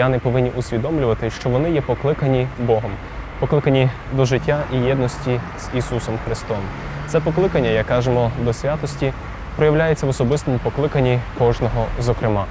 християни повинні усвідомлювати, що вони є покликані Богом, покликані до життя і єдності з Ісусом Христом. Це покликання, як кажемо, до святості проявляється в особистому покликанні кожного зокрема.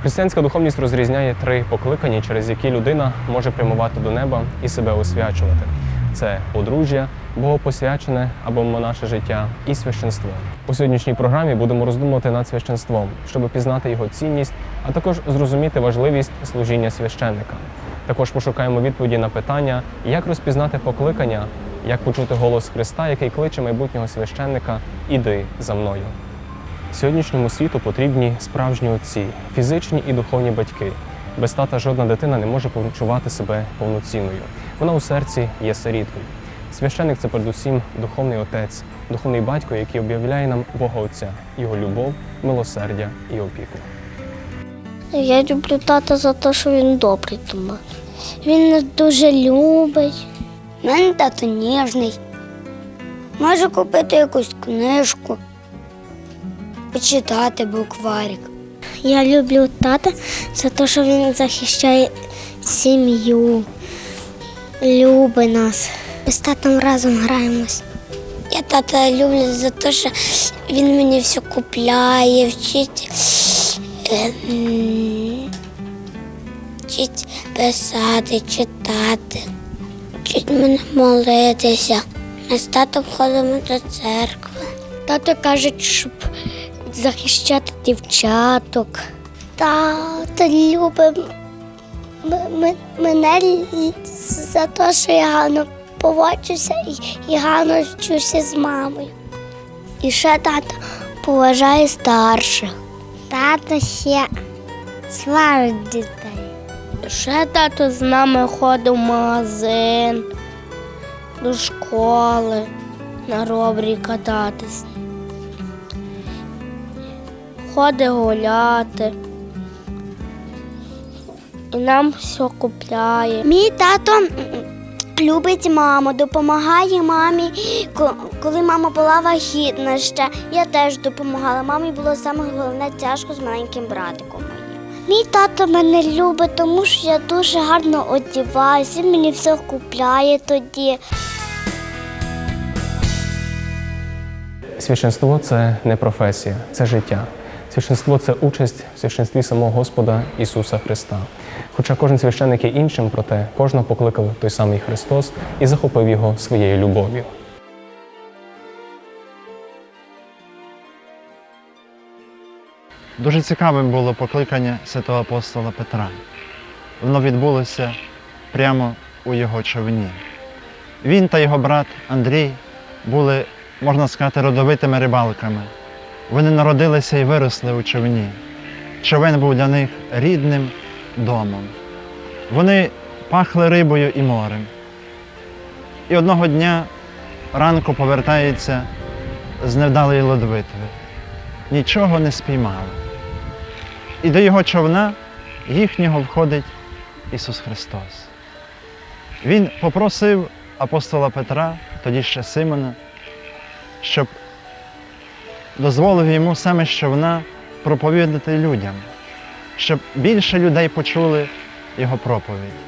Християнська духовність розрізняє три покликання, через які людина може прямувати до неба і себе освячувати. Це подружжя, богопосвячене або монаше життя і священство. У сьогоднішній програмі будемо роздумувати над священством, щоб пізнати його цінність, а також зрозуміти важливість служіння священника. Також пошукаємо відповіді на питання, як розпізнати покликання, як почути голос Христа, який кличе майбутнього священника Іди за мною. Сьогоднішньому світу потрібні справжні отці, фізичні і духовні батьки. Без тата жодна дитина не може почувати себе повноцінною. Вона у серці є сиріткою. Священник це передусім духовний отець, духовний батько, який об'являє нам Бога Отця, його любов, милосердя і опіку. Я люблю тата за те, що він добрий до мене. Він нас дуже любить. У мене тато ніжний. Можу купити якусь книжку, почитати букварик. Я люблю тата за те, що він захищає сім'ю, любить нас. Ми з татом разом граємось. Я тата люблю за те, що він мені все купляє, вчить, е, вчить писати, читати, вчить мене молитися. Ми з татом ходимо до церкви. Тато каже, щоб захищати дівчаток. Тато любить мене за те, що я гарно поводжуся і, і гарно вчуся з мамою. І ще тато поважає старших. Тато ще сварить дітей. Ще тато з нами ходив в магазин, до школи, на робрі кататись. Ходить гуляти. І нам все купляє. Мій тато любить маму, допомагає мамі, ко- коли мама була вагітна ще. Я теж допомагала. Мамі було саме головне тяжко з маленьким братиком. Мій тато мене любить, тому що я дуже гарно одягаюся, він мені все купляє тоді. Священство це не професія, це життя. Священство це участь в священстві самого Господа Ісуса Христа. Хоча кожен священник є іншим, проте кожного покликав той самий Христос і захопив його своєю любов'ю. Дуже цікавим було покликання святого апостола Петра. Воно відбулося прямо у його човні. Він та його брат Андрій були, можна сказати, родовитими рибалками. Вони народилися і виросли у човні. Човен був для них рідним домом. Вони пахли рибою і морем. І одного дня ранку повертаються з невдалої лодвитви. Нічого не спіймали. І до його човна їхнього входить Ісус Христос. Він попросив апостола Петра, тоді ще Симона, щоб дозволив йому саме з човна проповідати людям, щоб більше людей почули його проповідь.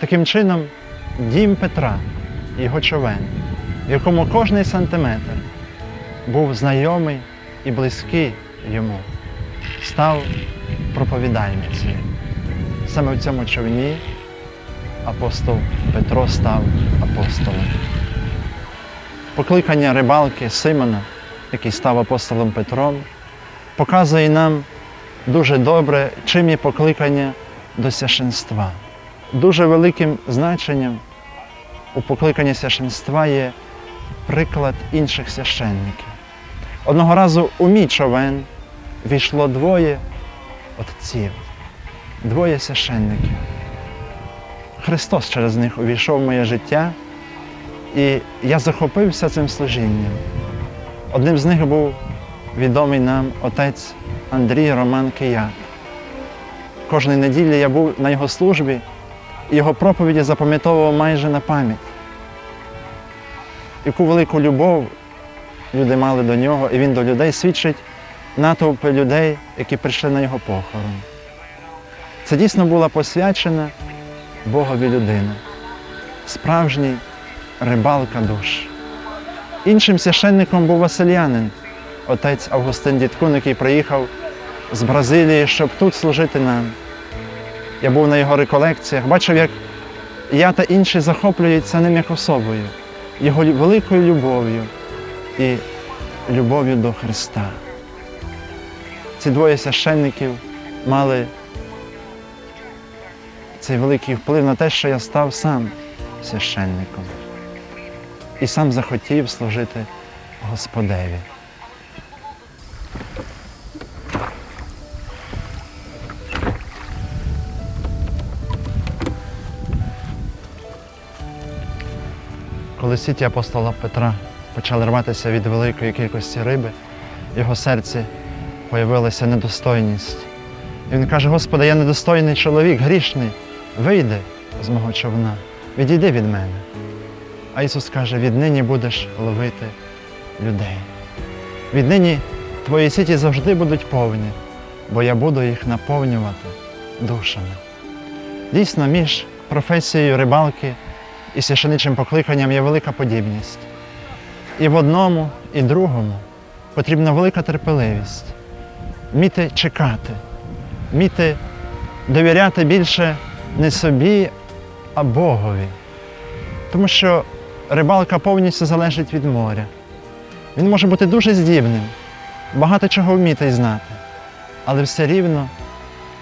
Таким чином, дім Петра, його човен, в якому кожний сантиметр був знайомий і близький йому, став проповідальницею. Саме в цьому човні апостол Петро став апостолом. Покликання рибалки Симона, який став апостолом Петром, показує нам дуже добре, чим є покликання до священства. Дуже великим значенням у покликанні священства є приклад інших священників. Одного разу у мій човен війшло двоє отців, двоє священників. Христос через них увійшов в моє життя, і я захопився цим служінням. Одним з них був відомий нам отець Андрій Роман Кияк. Кожної неділі я був на його службі, і його проповіді запам'ятовував майже на пам'ять. Яку велику любов люди мали до нього, і він до людей свідчить натовпи людей, які прийшли на його похорон. Це дійсно була посвячена Богові людина, справжній рибалка душ. Іншим священником був Василянин, отець Августин Дідкун, який приїхав з Бразилії, щоб тут служити нам. Я був на його реколекціях, бачив, як я та інші захоплюються ним як особою, його великою любов'ю і любов'ю до Христа. Ці двоє священників мали цей великий вплив на те, що я став сам священником і сам захотів служити Господеві. Коли сіті апостола Петра почали рватися від великої кількості риби, в його серці появилася недостойність. І він каже: Господи, я недостойний чоловік, грішний, вийди з мого човна, відійди від мене. А Ісус каже: віднині будеш ловити людей. Віднині твої сіті завжди будуть повні, бо я буду їх наповнювати душами. Дійсно, між професією рибалки і священичим покликанням є велика подібність. І в одному, і другому потрібна велика терпеливість, вміти чекати, вміти довіряти більше не собі, а Богові. Тому що рибалка повністю залежить від моря. Він може бути дуже здібним, багато чого вміти й знати, але все рівно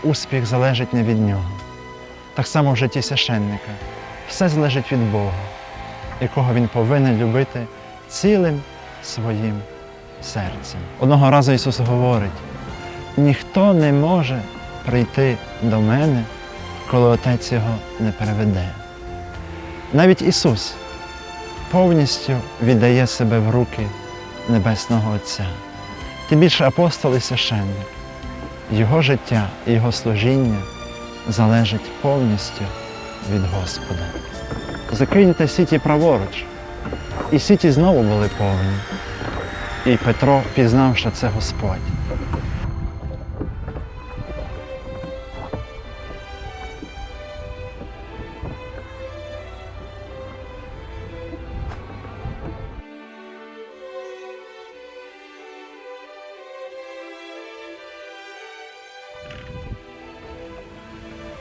успіх залежить не від нього. Так само в житті священника. Все залежить від Бога, якого він повинен любити цілим своїм серцем. Одного разу Ісус говорить: ніхто не може прийти до мене, коли Отець його не переведе. Навіть Ісус повністю віддає себе в руки Небесного Отця. Тим більше апостол і священник. Його життя і його служіння залежить повністю від Господа. Закиньте сіті праворуч. І сіті знову були повні. І Петро пізнав, що це Господь.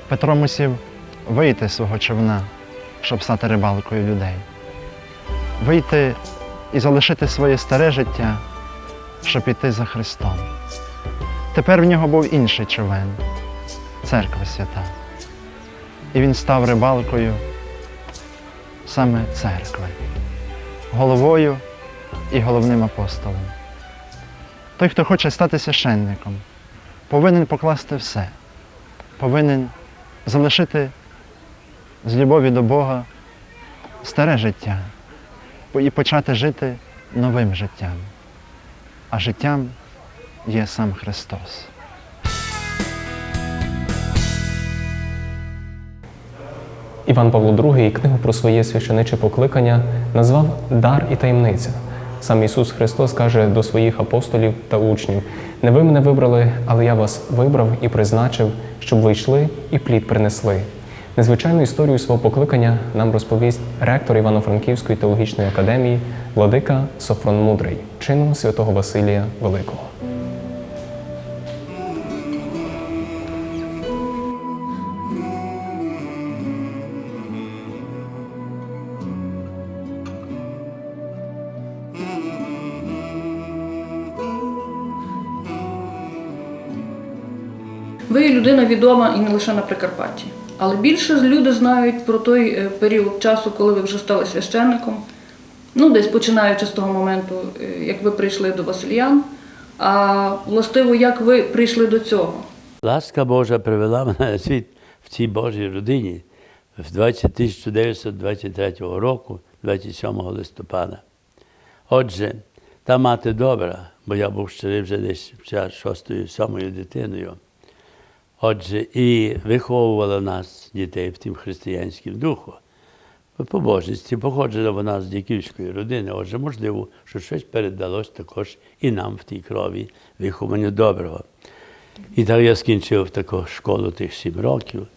Петро мусів вийти з свого човна, щоб стати рибалкою людей. Вийти і залишити своє старе життя, щоб іти за Христом. Тепер в нього був інший човен церква свята. І він став рибалкою саме церкви, головою і головним апостолом. Той, хто хоче стати священником, повинен покласти все, повинен залишити з любові до Бога старе життя і почати жити новим життям. А життям є сам Христос. Іван Павло II книгу про своє священиче покликання назвав Дар і таємниця. Сам Ісус Христос каже до своїх апостолів та учнів: не ви мене вибрали, але я вас вибрав і призначив, щоб ви йшли і плід принесли. Незвичайну історію свого покликання нам розповість ректор Івано-Франківської теологічної академії, владика Софрон Мудрий, чином святого Василія Великого. Ви людина відома і не лише на Прикарпатті. Але більше люди знають про той е, період часу, коли ви вже стали священником. Ну, десь починаючи з того моменту, е, як ви прийшли до Васильян. А властиво, як ви прийшли до цього? Ласка Божа привела мене на світ в цій Божій родині в 20 1923 року, 27 листопада. Отже, та мати добра, бо я був щирий вже десь шостою, сьомою дитиною. Отже, і виховувала нас, дітей, в тім християнському духу. По божності походжена вона з дяківської родини. Отже, можливо, що щось передалось також і нам в тій крові вихованню доброго. І так я скінчив таку школу тих сім років.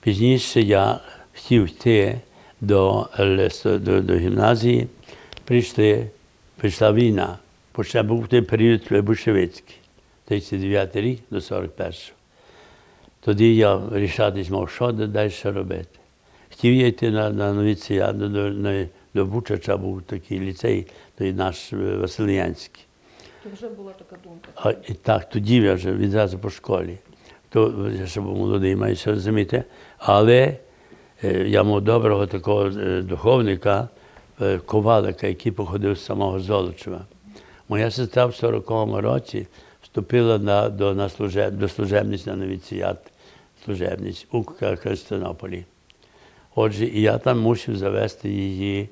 Пізніше я хотів йти до, до, до гімназії. Прийшли, прийшла війна. Бо був той період большевицький, 39 рік до 41-го. Тоді я рішатись мав, що далі робити. Хотів я йти на, на новіція, до, до, до Бучача був такий ліцей, той наш е, Васильянський. То вже була така думка. А, і так, тоді я вже відразу по школі. То я ще був молодий, маєте розуміти. Але е, я мав доброго такого е, духовника, е, ковалика, який походив з самого Золочева. Моя сестра в 40-му році вступила на, до, на служеб, до служебниць на новіціят, служебниць у К- Христонополі. Отже, і я там мусив завести її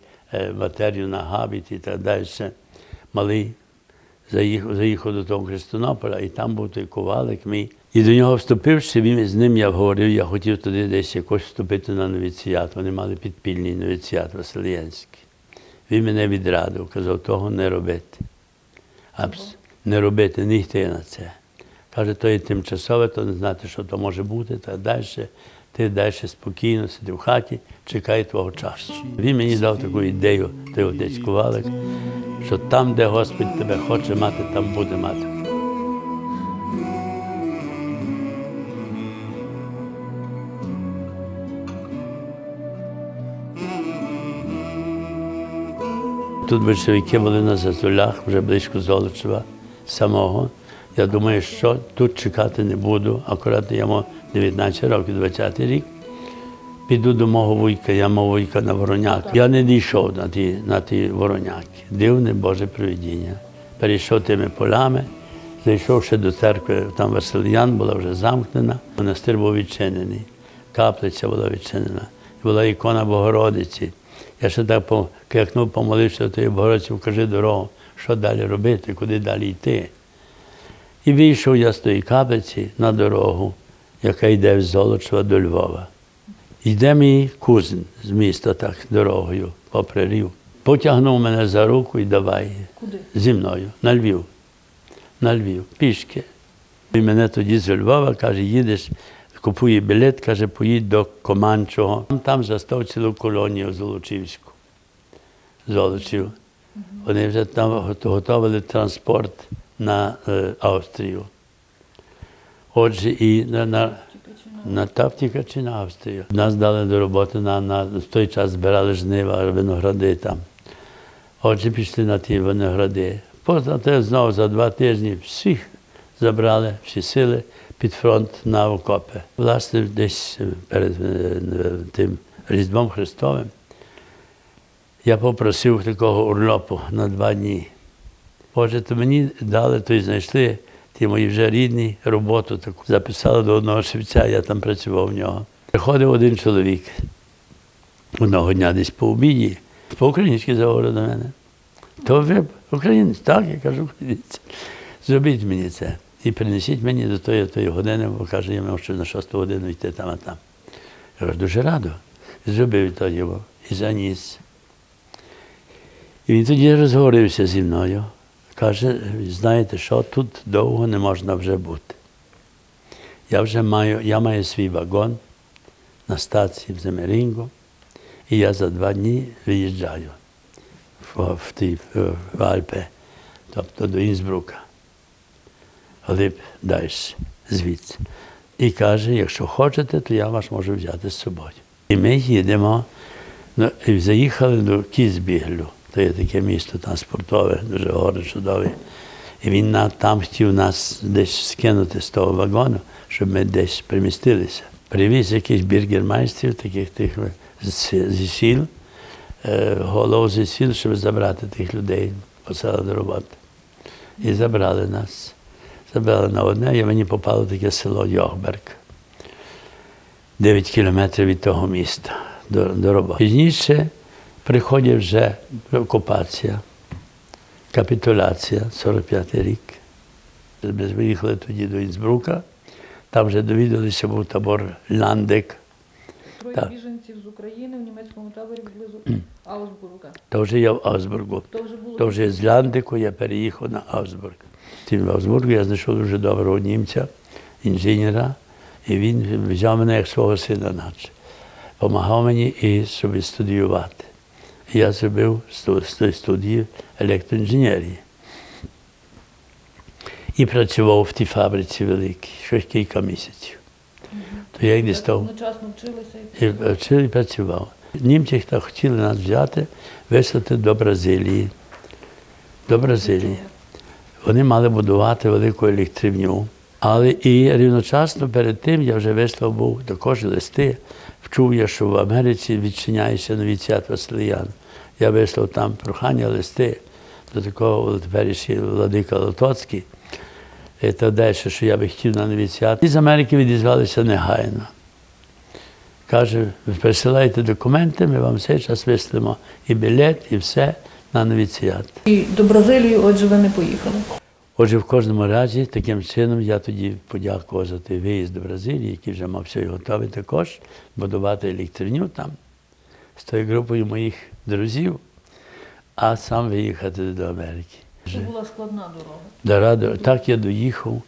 матерію на габіт і так далі. Малий заїхав, заїхав до того Христонополя, і там був той ковалик мій. І до нього вступивши, він з ним я говорив, я хотів туди десь якось вступити на новіціат. Вони мали підпільний новіціат Васильянський. Він мене відрадив, казав, того не робити. Абс... Не робити, не йти на це. Каже, то є тимчасове, то не знати, що то може бути, та далі. Ти далі спокійно сиди в хаті, чекай твого часу. Він мені дав таку ідею, той отець Ковалик, що там, де Господь тебе хоче мати, там буде мати. Тут большевики були на Зазулях, вже близько Золочева самого. Я думаю, що тут чекати не буду. Акурат я мав 19 років, 20 рік. Піду до мого вуйка, я мав вуйка на Вороняк. Я не дійшов на ті, на ті Вороняки. Дивне Боже привидіння. Перейшов тими полями, зайшовши до церкви, там Васильян була вже замкнена, монастир був відчинений, каплиця була відчинена, була ікона Богородиці. Я ще так покрикнув, помолився до тієї Богородиці, вкажи дорогу, що далі робити, куди далі йти. І вийшов я з тої каплиці на дорогу, яка йде з Золочева до Львова. Йде мій кузен з міста так дорогою, попри рів. Потягнув мене за руку і давай Куди? зі мною на Львів. На Львів, пішки. І мене тоді з Львова каже, їдеш, купує білет, каже, поїдь до Команчого. Там застав цілу колонію Золочівську. Золочів. Вони вже там готували транспорт на е, Австрію. Отже, і на, на, на Тавтіка чи на Австрію. Нас дали до роботи на, на в той час збирали жнива, виногради там. Отже, пішли на ті виногради. Потім те знову за два тижні всіх забрали, всі сили під фронт на окопи. Власне, десь е, перед е, тим Різдвом Христовим я попросив такого урлопу на два дні. Отже, то мені дали, то й знайшли ті мої вже рідні роботу таку. Записали до одного шевця, я там працював в нього. Приходив один чоловік одного дня десь по обіді, по-українськи заговорив до мене. То ви українець? Так, я кажу, українець. Зробіть мені це. І принесіть мені до тої, тої години, бо каже, я мав ще на шосту годину йти там, а там. Я кажу, дуже радо. Зробив то його і заніс. І він тоді розговорився зі мною. Каже, знаєте що, тут довго не можна вже бути. Я вже маю, я маю свій вагон на стації в Земерінго, і я за два дні виїжджаю в, в, ті, в Альпи, тобто до Інсбрука. Глиб далі, звідси. І каже, якщо хочете, то я вас можу взяти з собою. І ми їдемо, ну, і заїхали до Кізбіглю. То є таке місто там спортове, дуже горе чудове. І він там хотів нас десь скинути з того вагону, щоб ми десь примістилися. Привіз якихось біргермайстрів, таких тих зі сіл, голов зі сіл, щоб забрати тих людей, посела до роботи. І забрали нас. Забрали на одне, і мені попало таке село Йохберг. 9 кілометрів від того міста до, до роботи. Пізніше приходить вже окупація, капітуляція, 45-й рік. Ми виїхали тоді до Інсбрука, там вже довідалися, був табор Ландек. троє Так. біженців з України в німецькому таборі поблизу Аусбурга. То вже я в Авсбургу. То вже було То вже з Ляндику я переїхав на Авсбург. Тим в Авсбургу я знайшов дуже доброго німця, інженера, і він взяв мене як свого сина, наче. Помагав мені і щоб студіювати. Я зробив з студії електроінженерії. І працював в тій фабриці великій, щось кілька місяців. То я десь став. одночасно вчилися. і вчив і працював. Німці хотіли нас взяти, вислати до Бразилії. До Бразилії. Вони мали будувати велику електривню. Але і рівночасно перед тим я вже вислав був також листи. Вчув я, що в Америці відчиняється новіціат Василиян. Я вислав там прохання листи до такого теперішнього владика Лотоцький. І так що я би хотів на новіціат. І з Америки відізвалися негайно. Каже, ви присилайте документи, ми вам цей час вислимо і білет, і все на новіціат. І до Бразилії, отже, ви не поїхали. Отже, в кожному разі, таким чином, я тоді подякував за той виїзд до Бразилії, який вже мав все готовий також, будувати електриню там з тою групою моїх друзів, а сам виїхати до Америки. Це була складна дорога. До ради, так я доїхав,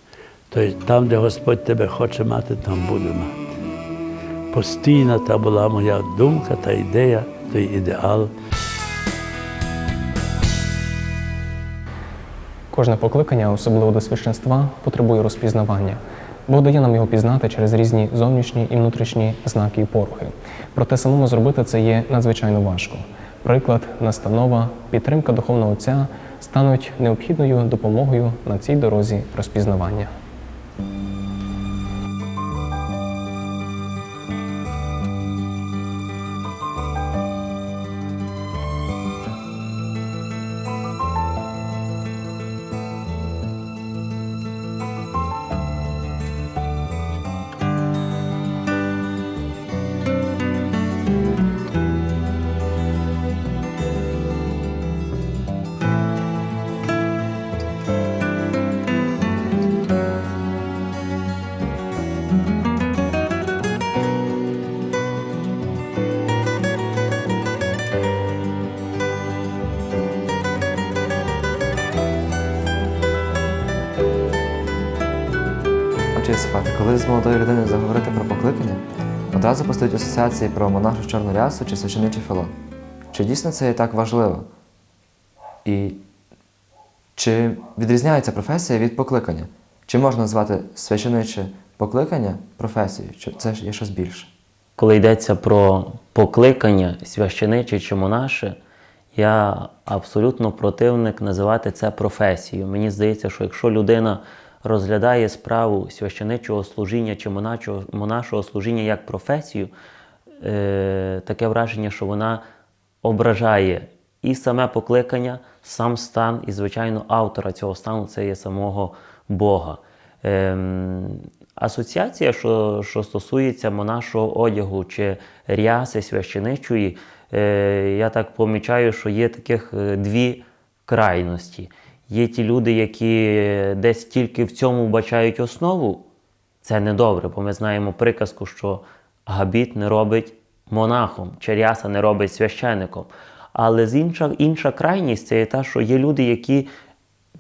то там, де Господь тебе хоче мати, там буду мати. Постійна та була моя думка та ідея, той ідеал. Кожне покликання, особливо до священства, потребує розпізнавання. Бог дає нам його пізнати через різні зовнішні і внутрішні знаки і порухи. Проте самому зробити це є надзвичайно важко. Приклад, настанова, підтримка духовного отця стануть необхідною допомогою на цій дорозі розпізнавання. Коли з молодою людиною заговорити про покликання, одразу постають асоціації про монашу чорну рясу чи священичий филон. Чи дійсно це є так важливо? І чи відрізняється професія від покликання? Чи можна назвати священиче покликання професією? Чи це є щось більше? Коли йдеться про покликання священиче чи монаше, я абсолютно противник називати це професією. Мені здається, що якщо людина розглядає справу священичого служіння чи монашого служіння як професію, е, таке враження, що вона ображає і саме покликання, сам стан, і, звичайно, автора цього стану це є самого Бога. Ем, асоціація, що, що стосується монашого одягу чи ряси священичої, е, я так помічаю, що є таких е, дві крайності. Є ті люди, які десь тільки в цьому вбачають основу, це недобре, бо ми знаємо приказку, що габіт не робить монахом, чи ряса не робить священником. Але з інша, інша крайність це є та, що є люди, які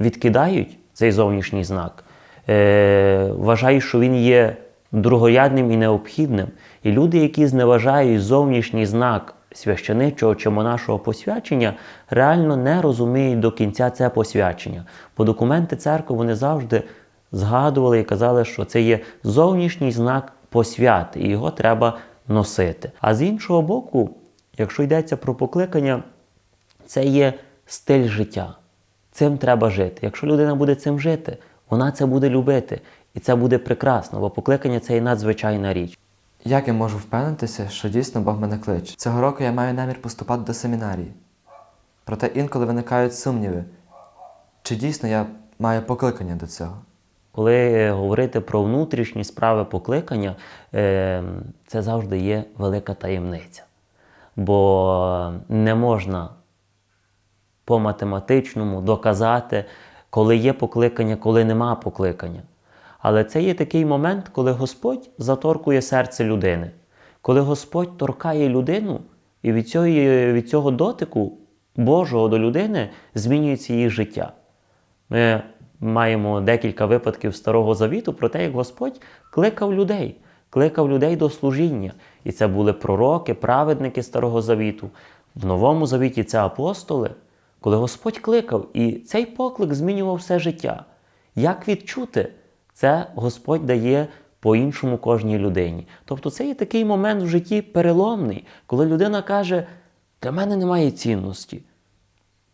відкидають цей зовнішній знак, е, вважають, що він є другорядним і необхідним. І люди, які зневажають зовнішній знак священичого чи монашого посвячення, реально не розуміють до кінця це посвячення. Бо документи церкви вони завжди згадували і казали, що це є зовнішній знак посвяти, і його треба носити. А з іншого боку, якщо йдеться про покликання, це є стиль життя. Цим треба жити. Якщо людина буде цим жити, вона це буде любити. І це буде прекрасно, бо покликання це є надзвичайна річ. Як я можу впевнитися, що дійсно Бог мене кличе? Цього року я маю намір поступати до семінарії. Проте інколи виникають сумніви, чи дійсно я маю покликання до цього. Коли е, говорити про внутрішні справи покликання, е, це завжди є велика таємниця. Бо не можна по математичному доказати, коли є покликання, коли нема покликання. Але це є такий момент, коли Господь заторкує серце людини, Коли Господь торкає людину, і від цього, від цього дотику Божого до людини змінюється її життя. Ми маємо декілька випадків Старого Завіту про те, як Господь кликав людей, кликав людей до служіння. І це були пророки, праведники Старого Завіту. В Новому Завіті це апостоли, коли Господь кликав, і цей поклик змінював все життя. Як відчути? Це Господь дає по-іншому кожній людині. Тобто це є такий момент в житті переломний, коли людина каже: для мене немає цінності.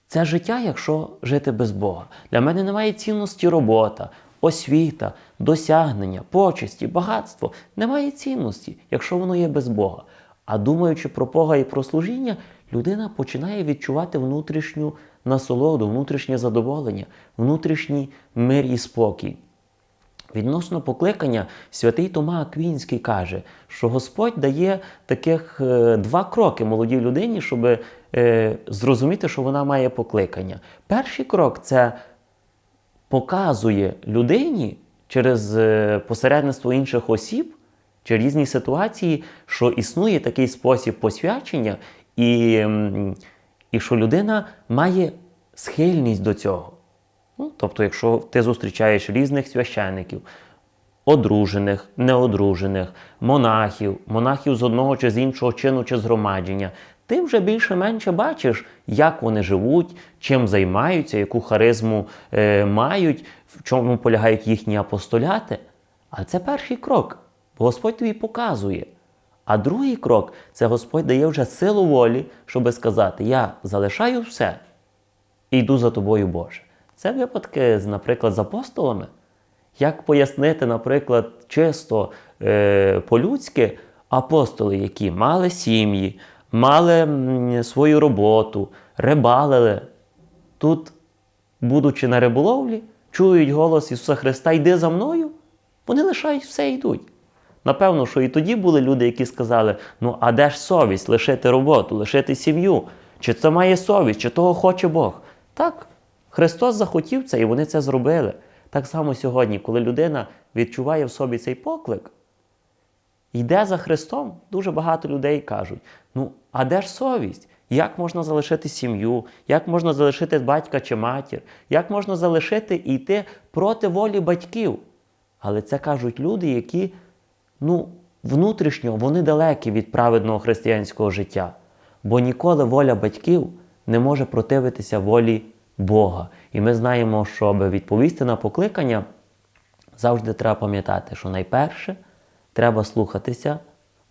Це життя, якщо жити без Бога. Для мене немає цінності робота, освіта, досягнення, почесті, багатство. Немає цінності, якщо воно є без Бога. А думаючи про Бога і про служіння, людина починає відчувати внутрішню насолоду, внутрішнє задоволення, внутрішній мир і спокій. Відносно покликання, святий Тома Аквінський каже, що Господь дає таких е, два кроки молодій людині, щоб е, зрозуміти, що вона має покликання. Перший крок це показує людині через е, посередництво інших осіб чи різні ситуації, що існує такий спосіб посвячення, і, і що людина має схильність до цього. Ну, тобто, якщо ти зустрічаєш різних священників, одружених, неодружених, монахів, монахів з одного чи з іншого чину чи згромадження, ти вже більше-менше бачиш, як вони живуть, чим займаються, яку харизму е, мають, в чому полягають їхні апостоляти. Але це перший крок, бо Господь тобі показує. А другий крок це Господь дає вже силу волі, щоб сказати: Я залишаю все і йду за тобою, Боже. Це випадки, наприклад, з апостолами. Як пояснити, наприклад, чисто е, по-людськи апостоли, які мали сім'ї, мали свою роботу, рибалили. Тут, будучи на риболовлі, чують голос Ісуса Христа, йди за мною, вони лишають все і йдуть. Напевно, що і тоді були люди, які сказали: ну а де ж совість лишити роботу, лишити сім'ю? Чи це має совість, чи того хоче Бог? Так, Христос захотів це, і вони це зробили. Так само сьогодні, коли людина відчуває в собі цей поклик, йде за Христом, дуже багато людей кажуть: ну, а де ж совість? Як можна залишити сім'ю, як можна залишити батька чи матір, як можна залишити і йти проти волі батьків? Але це кажуть люди, які ну, внутрішньо вони далекі від праведного християнського життя. Бо ніколи воля батьків не може противитися волі Бога. І ми знаємо, що аби відповісти на покликання, завжди треба пам'ятати, що найперше треба слухатися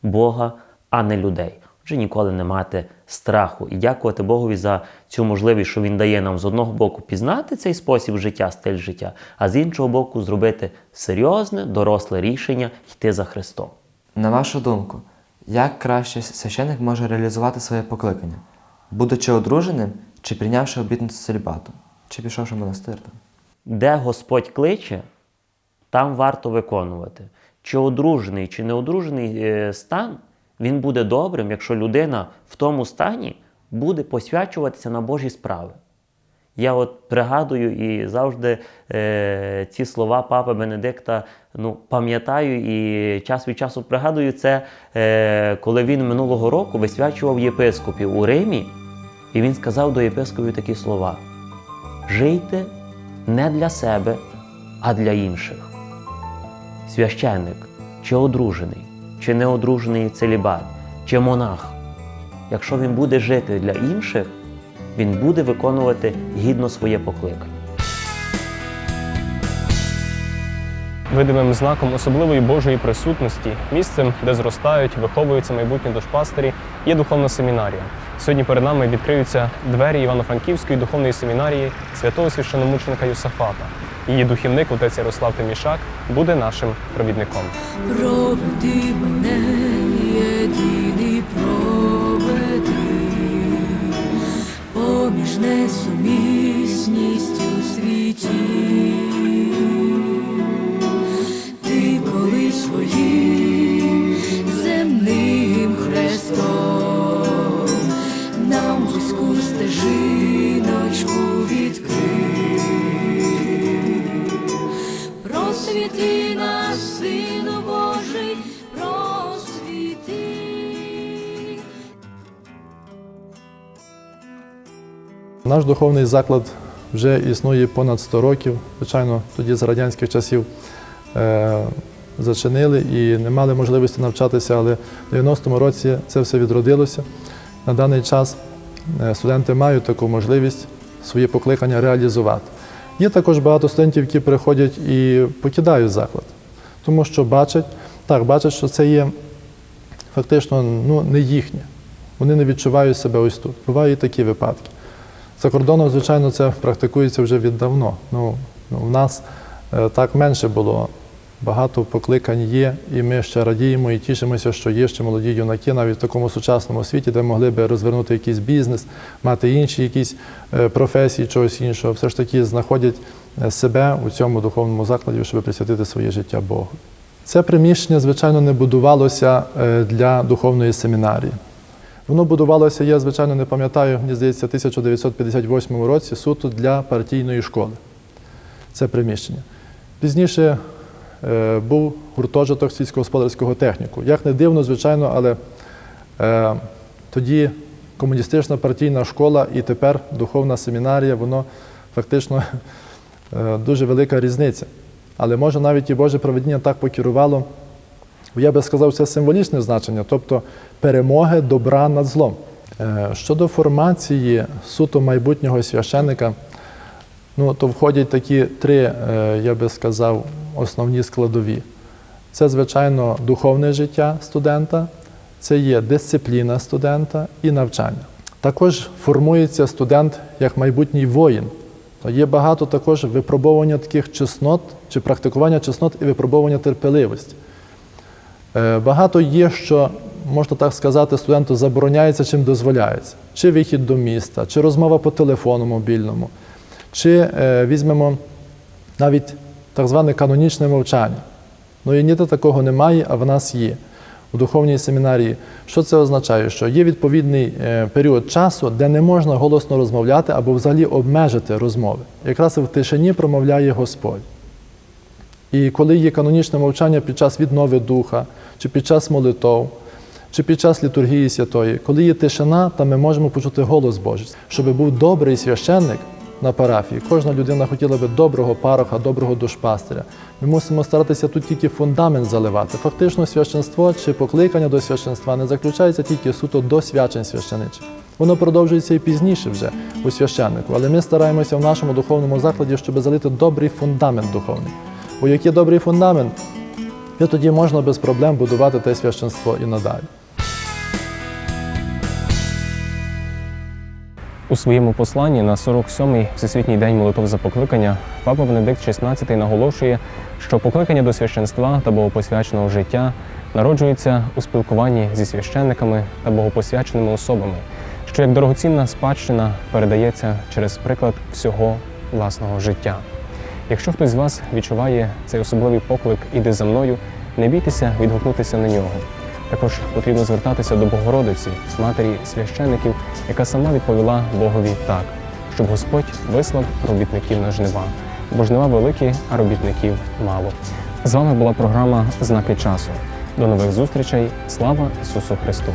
Бога, а не людей. Отже, ніколи не мати страху і дякувати Богові за цю можливість, що Він дає нам з одного боку пізнати цей спосіб життя, стиль життя, а з іншого боку, зробити серйозне, доросле рішення йти за Христом. На вашу думку, як краще священик може реалізувати своє покликання, будучи одруженим чи прийнявши обітницю целібату, чи пішовши в монастир? де Господь кличе, там варто виконувати. Чи одружений, чи неодружений е, стан, він буде добрим, якщо людина в тому стані буде посвячуватися на Божі справи. Я от пригадую і завжди е, ці слова папи Бенедикта ну, пам'ятаю і час від часу пригадую це, е, коли він минулого року висвячував єпископів у Римі, і він сказав до єпископів такі слова: Жийте не для себе, а для інших. Священник, чи одружений, чи неодружений целібат, чи монах. Якщо він буде жити для інших, він буде виконувати гідно своє покликання. Видимим знаком особливої Божої присутності, місцем, де зростають, виховуються майбутні дошпастері, є духовна семінарія. Сьогодні перед нами відкриються двері Івано-Франківської духовної семінарії святого священомученика Юсафата. Її духівник, отець Ярослав Тимішак, буде нашим провідником. Проведи мене, єдиний проведи, поміж несумісністю світі. Наш духовний заклад вже існує понад 100 років. Звичайно, тоді з радянських часів е, зачинили і не мали можливості навчатися, але в 90-му році це все відродилося. На даний час е, студенти мають таку можливість своє покликання реалізувати. Є також багато студентів, які приходять і покидають заклад, тому що бачать, так, бачать, що це є фактично ну, не їхнє. Вони не відчувають себе ось тут. Бувають і такі випадки. За кордоном, звичайно, це практикується вже віддавно. Ну, ну, в нас е, так менше було. Багато покликань є, і ми ще радіємо і тішимося, що є ще молоді юнаки навіть в такому сучасному світі, де могли би розвернути якийсь бізнес, мати інші якісь е, професії, чогось іншого. Все ж таки знаходять е, себе у цьому духовному закладі, щоб присвятити своє життя Богу. Це приміщення, звичайно, не будувалося для духовної семінарії. Воно будувалося, я звичайно не пам'ятаю, мені здається, в 1958 році суто для партійної школи. Це приміщення. Пізніше е, був гуртожиток сільськогосподарського техніку. Як не дивно, звичайно, але е, тоді комуністична партійна школа і тепер духовна семінарія, воно фактично е, дуже велика різниця. Але може навіть і Боже проведіння так покерувало. Я би сказав, це символічне значення, тобто перемоги добра над злом. Е, Щодо формації суто майбутнього священика, ну, то входять такі три, е, я би сказав, основні складові. Це, звичайно, духовне життя студента, це є дисципліна студента і навчання. Також формується студент як майбутній воїн. Є багато також випробовування таких чеснот чи практикування чеснот і випробовування терпеливості. Е, Багато є, що, можна так сказати, студенту забороняється, чим дозволяється. Чи вихід до міста, чи розмова по телефону мобільному, чи е, візьмемо навіть так зване канонічне мовчання. Ну і ніде такого немає, а в нас є. У духовній семінарії. Що це означає? Що є відповідний е, період часу, де не можна голосно розмовляти або взагалі обмежити розмови. Якраз в тишині промовляє Господь. І коли є канонічне мовчання під час віднови духа, чи під час молитов, чи під час літургії святої, коли є тишина, там ми можемо почути голос Божий. Щоб був добрий священник на парафії, кожна людина хотіла би доброго пароха, доброго душпастиря. Ми мусимо старатися тут тільки фундамент заливати. Фактично, священство чи покликання до священства не заключається тільки суто до свячень священичих. Воно продовжується і пізніше вже у священнику, але ми стараємося в нашому духовному закладі, щоб залити добрий фундамент духовний. Бо як є добрий фундамент, і тоді можна без проблем будувати те священство і надалі. У своєму посланні на 47-й Всесвітній день молитов за покликання папа Бенедикт XVI наголошує, що покликання до священства та богопосвяченого життя народжується у спілкуванні зі священниками та богопосвяченими особами, що як дорогоцінна спадщина передається через приклад всього власного життя. Якщо хтось з вас відчуває цей особливий поклик Іди за мною, не бійтеся відгукнутися на нього. Також потрібно звертатися до Богородиці, матері священиків, яка сама відповіла Богові так, щоб Господь вислав робітників на жнива, бо жнива великі, а робітників мало. З вами була програма Знаки часу. До нових зустрічей. Слава Ісусу Христу!